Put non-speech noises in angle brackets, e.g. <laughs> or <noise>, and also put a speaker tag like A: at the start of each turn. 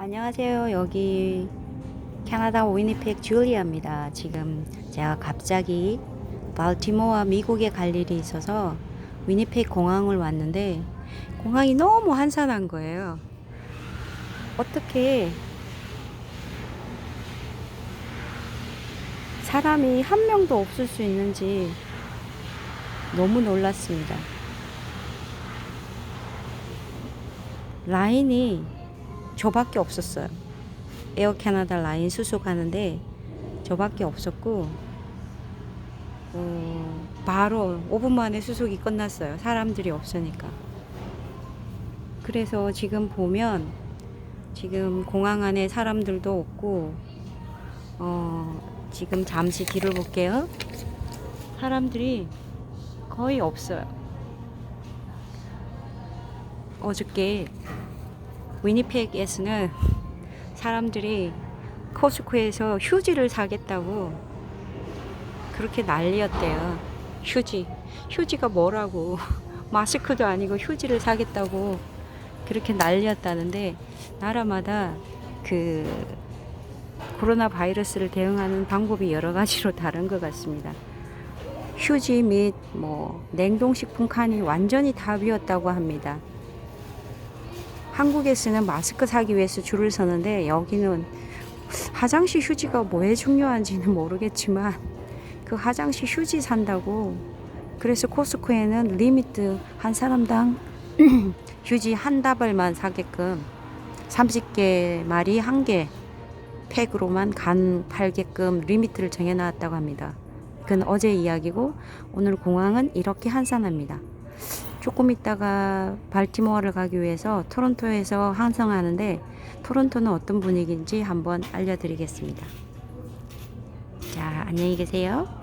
A: 안녕하세요. 여기 캐나다 위니펙 줄리아입니다. 지금 제가 갑자기 발티모어 미국에 갈 일이 있어서 위니펙 공항을 왔는데 공항이 너무 한산한 거예요. 어떻게 사람이 한 명도 없을 수 있는지 너무 놀랐습니다. 라인이 저밖에 없었어요. 에어 캐나다 라인 수속하는데 저밖에 없었고 어, 바로 5분 만에 수속이 끝났어요. 사람들이 없으니까. 그래서 지금 보면 지금 공항 안에 사람들도 없고 어, 지금 잠시 뒤를 볼게요. 사람들이 거의 없어요. 어저께 위니펙에서는 사람들이 코스코에서 휴지를 사겠다고 그렇게 난리였대요. 휴지. 휴지가 뭐라고. <laughs> 마스크도 아니고 휴지를 사겠다고 그렇게 난리였다는데 나라마다 그 코로나 바이러스를 대응하는 방법이 여러 가지로 다른 것 같습니다. 휴지 및 뭐 냉동식품 칸이 완전히 다 비었다고 합니다. 한국에서는 마스크 사기 위해서 줄을 서는데 여기는 화장실 휴지가 뭐에 중요한지는 모르겠지만 그 화장실 휴지 산다고 그래서 코스코에는 리미트 한 사람당 <clears throat> 휴지 한 다발만 사게끔 30개 말이 한 개 팩으로만 간 팔게끔 리미트를 정해 놨다고 합니다. 그건 어제 이야기고 오늘 공항은 이렇게 한산합니다. 조금 있다가 발티모어를 가기 위해서 토론토에서 항성하는데 토론토는 어떤 분위기인지 한번 알려드리겠습니다. 자, 안녕히 계세요.